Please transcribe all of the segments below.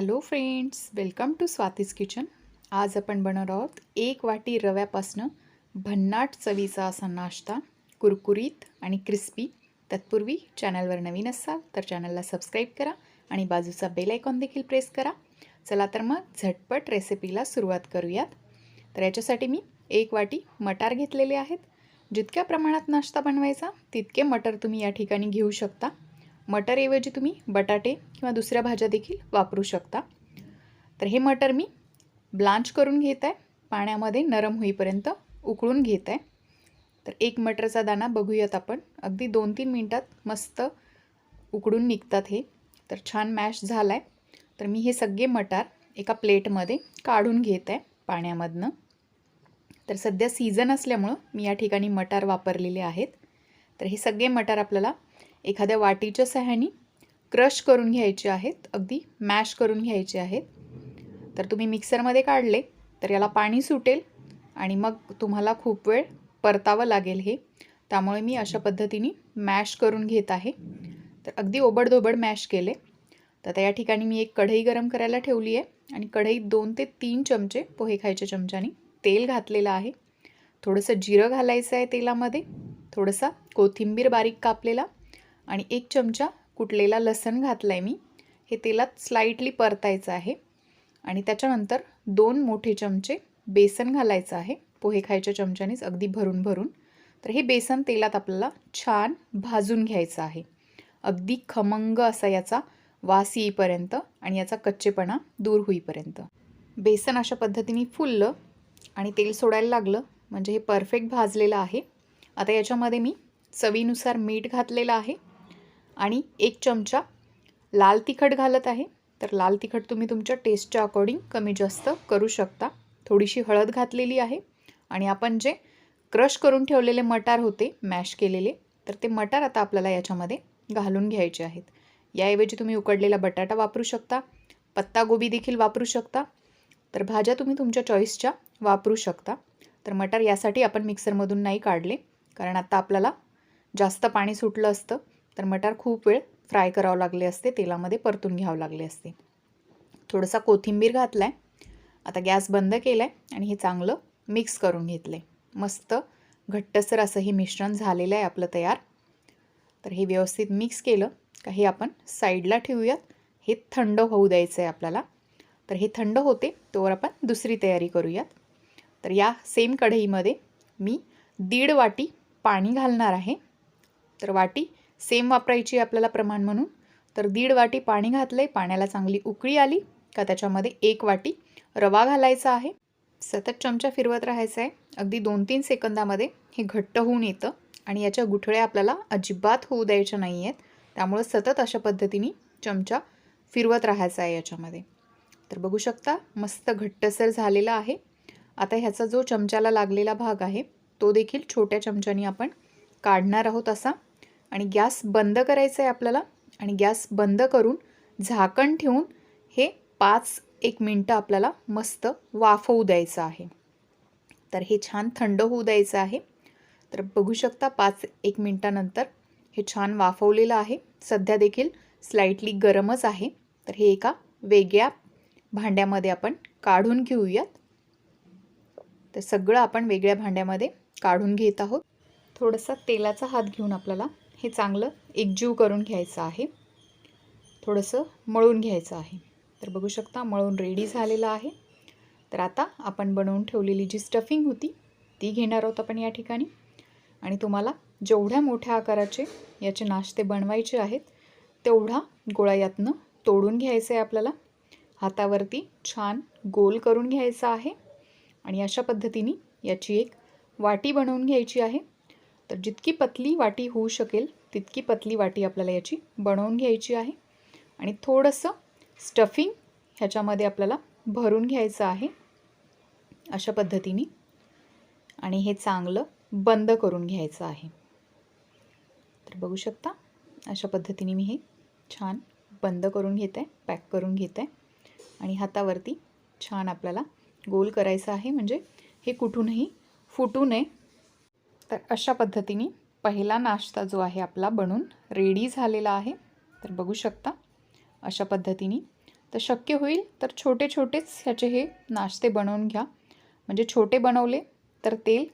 Hello friends welcome to Swati's kitchen आज आपण बनवणार आहोत एक वाटी रव्यापासनं भन्नाट चवीचा असा नाश्ता कुरकुरीत आणि क्रिस्पी तत्पूर्वी चॅनलवर नवीन असाल तर चॅनलला सबस्क्राईब करा आणि बाजूचा बेल आयकॉन देखील प्रेस करा. चला तर मग झटपट रेसिपीला सुरुवात करूयात. तर याच्यासाठी मी एक वाटी मटार घेतलेले आहेत. जितक्या प्रमाणात नाश्ता बनवायचा तितके मटर तुम्ही या ठिकाणी घेऊ शकता. मटरऐवजी तुम्ही बटाटे किंवा दुसऱ्या भाज्या देखील वापरू शकता. तर हे मटर मी ब्लांच करून घेत आहे. पाण्यामध्ये नरम होईपर्यंत उकळून घेत आहे. तर एक मटरचा दाणा बघूयात आपण. अगदी दोन तीन मिनटात मस्त उकडून निघतात हे. तर छान मॅश झाला आहे तर मी हे सगळे मटार एका प्लेटमध्ये काढून घेत आहे पाण्यामधनं. तर सध्या सीझन असल्यामुळं मी या ठिकाणी मटार वापरलेले आहेत. तर हे सगळे मटार आपल्याला एखाद्या वाटीच्या सहाय्याने क्रश करून घ्यायचे आहेत अगदी मॅश करून घ्यायचे आहेत. तर तुम्ही मिक्सरमध्ये काढले तर याला पाणी सुटेल आणि मग तुम्हाला खूप वेळ परतावं लागेल हे. त्यामुळे मी अशा पद्धतीने मॅश करून घेत आहे. तर अगदी ओबडधोबड मॅश केले. तर या ठिकाणी मी एक कढई गरम करायला ठेवली आहे आणि कढईत दोन ते तीन चमचे पोहे खायच्या चमच्याने तेल घातलेलं आहे. थोडंसं जिरं घालायचं आहे तेलामध्ये थोडंसा कोथिंबीर बारीक कापलेला आणि एक चमचा कुटलेला लसण घातला आहे मी. हे तेलात स्लाईटली परतायचं आहे. आणि त्याच्यानंतर दोन मोठे चमचे बेसन घालायचं आहे. पोहे खायच्या चमच्यानेच अगदी भरून भरून. तर हे बेसन तेलात आपल्याला छान भाजून घ्यायचं आहे. अगदी खमंग असा याचा वास येईपर्यंत आणि याचा कच्चेपणा दूर होईपर्यंत. बेसन अशा पद्धतीने फुललं आणि तेल सोडायला लागलं. म्हणजे हे परफेक्ट भाजलेलं आहे. आता याच्यामध्ये मी चवीनुसार मीठ घातलेलं आहे. आणि एक चमचा लाल तिखट घालत आहे. तर लाल तिखट तुम्ही तुमच्या टेस्टच्या अकॉर्डिंग कमी जास्त करू शकता. थोडीशी हळद घातलेली आहे. आणि आपण जे क्रश करून ठेवलेले मटार होते मॅश केलेले तर ते मटार आता आपल्याला याच्यामध्ये घालून घ्यायचे आहेत. याऐवजी तुम्ही उकडलेला बटाटा वापरू शकता. पत्तागोबी देखील वापरू शकता. तर भाज्या तुम्ही तुमच्या चॉईसच्या वापरू शकता. तर मटार यासाठी आपण मिक्सरमधून नाही काढले. कारण आता आपल्याला जास्त पाणी सुटलं असतं. तर मटार खूप वेळ फ्राय करावं लागले असते तेलामध्ये परतून घ्यावं लागले असते. थोडंसा कोथिंबीर घातला आहे आता गॅस बंद केला आहे आणि हे चांगलं मिक्स करून घेतलं आहे मस्त घट्टसर असं हे मिश्रण झालेलं आहे आपलं तयार. तर हे व्यवस्थित मिक्स केलं का हे आपण साईडला ठेवूयात. हे थंड होऊ द्यायचं आहे आपल्याला. तर हे थंड होते तोवर आपण दुसरी तयारी करूयात. तर या सेम कढईमध्ये मी दीड वाटी पाणी घालणार आहे. तर वाटी सेम वापरायची आपल्याला प्रमाण म्हणून. तर दीड वाटी पाणी घातलं आहे पाण्याला चांगली उकळी आली का त्याच्यामध्ये एक वाटी रवा घालायचा आहे. सतत चमचा फिरवत राहायचा आहे अगदी दोन तीन सेकंदामध्ये हे घट्ट होऊन येतं आणि याच्या गुठळ्या आपल्याला अजिबात होऊ द्यायच्या नाही आहेत त्यामुळं सतत अशा पद्धतीने चमचा फिरवत राहायचा आहे याच्यामध्ये. तर बघू शकता मस्त घट्टसर झालेला आहे. आता ह्याचा जो चमच्याला लागलेला भाग आहे तो देखील छोट्या चमच्याने आपण काढणार आहोत असा आणि गॅस बंद करायचं आहे आपल्याला आणि गॅस बंद करून झाकण ठेवून हे पाच एक मिनटं आपल्याला मस्त वाफवू द्यायचं आहे. तर हे छान थंड होऊ द्यायचं आहे. तर बघू शकता पाच एक मिनटानंतर हे छान वाफवलेलं आहे. सध्या देखील स्लाइटली गरमच आहे. तर हे एका वेगळ्या भांड्यामध्ये आपण काढून घेऊयात. तर सगळं आपण वेगळ्या भांड्यामध्ये काढून घेत आहोत. थोडंसं तेलाचा हात घेऊन आपल्याला हे चांगलं एकजीव करून घ्यायचं आहे. थोडंसं मळून घ्यायचं आहे. तर बघू शकता मळून रेडी झालेलं आहे. तर आता आपण बनवून ठेवलेली जी स्टफिंग होती ती घेणार आहोत आपण या ठिकाणी. आणि तुम्हाला जेवढ्या मोठ्या आकाराचे याचे नाश्ते बनवायचे आहेत तेवढा गोळा यातनं तोडून घ्यायचं आहे आपल्याला. हातावरती छान गोल करून घ्यायचा आहे. आणि अशा पद्धतीने याची एक वाटी बनवून घ्यायची आहे. तर जितकी पतली वाटी होऊ शकेल तितकी पतली वाटी आपल्याला याची बनवून घ्यायची आहे. आणि थोडंसं स्टफिंग ह्याच्यामध्ये आपल्याला भरून घ्यायचं आहे. अशा पद्धतीने. आणि हे चांगलं बंद करून घ्यायचं आहे. तर बघू शकता अशा पद्धतीने मी हे छान बंद करून घेत आहे पॅक करून घेत. आहे आणि हातावरती छान आपल्याला गोल करायचं आहे. म्हणजे हे कुठूनही फुटू नये. तर अशा पद्धतीने पहिला नाश्ता जो आहे आपला बनून रेडी झालेला आहे. तर बघू शकता अशा पद्धतीने. तर शक्य होईल तर छोटे छोटेच ह्याचे हे नाश्ते बनवून घ्या. म्हणजे छोटे बनवले तर तेल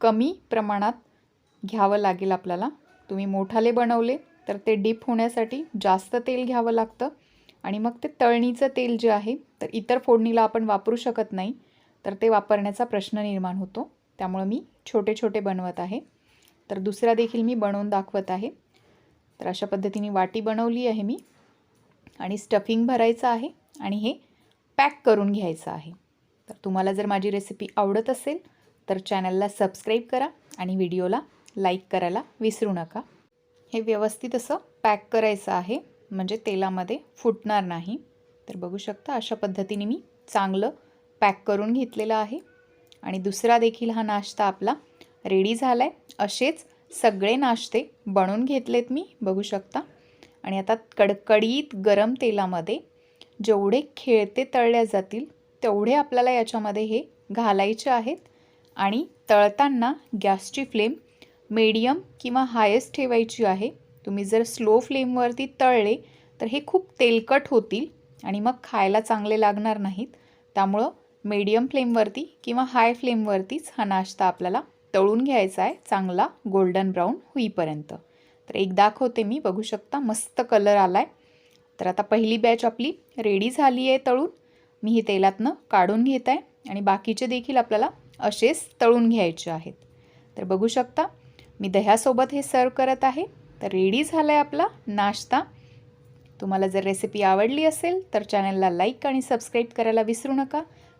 कमी प्रमाणात घ्यावं लागेल आपल्याला. तुम्ही मोठाले बनवले तर ते डीप होण्यासाठी जास्त तेल घ्यावं लागतं. आणि मग ते तळणीचं तेल जे आहे तर इतर फोडणीला आपण वापरू शकत नाही. तर ते वापरण्याचा प्रश्न निर्माण होतो. त्यामुळं मी छोटे छोटे बनवत आहे. तर दुसरा देखील मी बनवून दाखवत आहे. तर अशा पद्धतीने वाटी बनवली आहे मी आणि स्टफिंग भरायचं आहे आणि हे पॅक करून घ्यायचं आहे. तर तुम्हाला जर माझी रेसिपी आवडत असेल तर चॅनलला सबस्क्राईब करा आणि व्हिडिओला लाईक करायला विसरू नका. हे व्यवस्थित असं पॅक करायचं आहे. म्हणजे तेलामध्ये फुटणार नाही. तर बघू शकता अशा पद्धतीने मी चांगलं पॅक करून घेतलेलं आहे. आणि दुसरा देखील हा नाश्ता आपला रेडी झाला आहे असेच सगळे नाश्ते बनवून घेतलेत मी बघू शकता. आणि आता कडकडीत गरम तेलामध्ये जेवढे खेळते तळल्या जातील तेवढे आपल्याला याच्यामध्ये हे घालायचे आहेत. आणि तळताना गॅसची फ्लेम मीडियम किंवा हायेस्ट ठेवायची आहे. तुम्ही जर स्लो फ्लेमवरती तळले तर हे खूप तेलकट होतील आणि मग खायला चांगले लागणार नाहीत. त्यामुळं मीडियम फ्लेमवरती किंवा हाय फ्लेमवरतीच हा नाश्ता आपल्याला तळून घ्यायचा आहे चांगला गोल्डन ब्राऊन होईपर्यंत. तर एक दाखवते मी बघू शकता मस्त कलर आला आहे तर आता पहिली बॅच आपली रेडी झाली आहे तळून. मी ही तेलातनं काढून घेत आहे आणि बाकीचे देखील आपल्याला असेच तळून घ्यायचे आहेत. तर बघू शकता मी दह्यासोबत हे सर्व करत आहे. तर रेडी झाला आहे आपला नाश्ता. तुम्हाला जर रेसिपी आवडली असेल तर चॅनलला लाईक आणि सबस्क्राईब करायला विसरू नका.